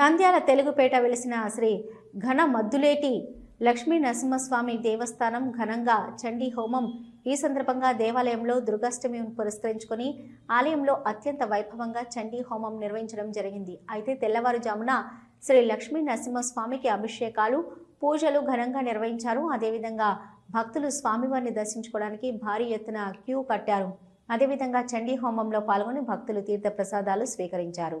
నంద్యాల తెలుగుపేట వెలిసిన శ్రీ ఘన మద్దులేటి లక్ష్మీ నరసింహస్వామి దేవస్థానం ఘనంగా చండీ హోమం ఈ సందర్భంగా దేవాలయంలో దుర్గాష్టమిని పురస్కరించుకొని ఆలయంలో అత్యంత వైభవంగా చండీ హోమం నిర్వహించడం జరిగింది. అయితే తెల్లవారుజామున శ్రీ లక్ష్మీ నరసింహస్వామికి అభిషేకాలు పూజలు ఘనంగా నిర్వహించారు. అదేవిధంగా భక్తులు స్వామివారిని దర్శించుకోవడానికి భారీ ఎత్తున క్యూ కట్టారు. అదేవిధంగా చండీ హోమంలో పాల్గొని భక్తులు తీర్థ ప్రసాదాలు స్వీకరించారు.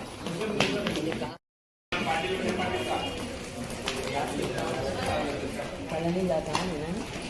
नहीं जाता है ना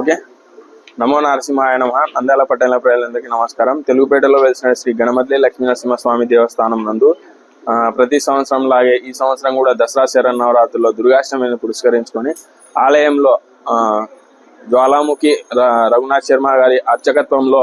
ఓకే. నమో నరసింహాయ నమ. నంద్యాల పట్టణ ప్రజలందరికీ నమస్కారం. తెలుగుపేటలో వెలిసిన శ్రీ గణమద్లి లక్ష్మీ నరసింహస్వామి దేవస్థానం నందు ప్రతి సంవత్సరం లాగే ఈ సంవత్సరం కూడా దసరా శరణవరాత్రుల్లో దుర్గాష్టమిని పురస్కరించుకొని ఆలయంలో జ్వాలాముఖి ర- రఘునాథ్ శర్మ గారి అర్చకత్వంలో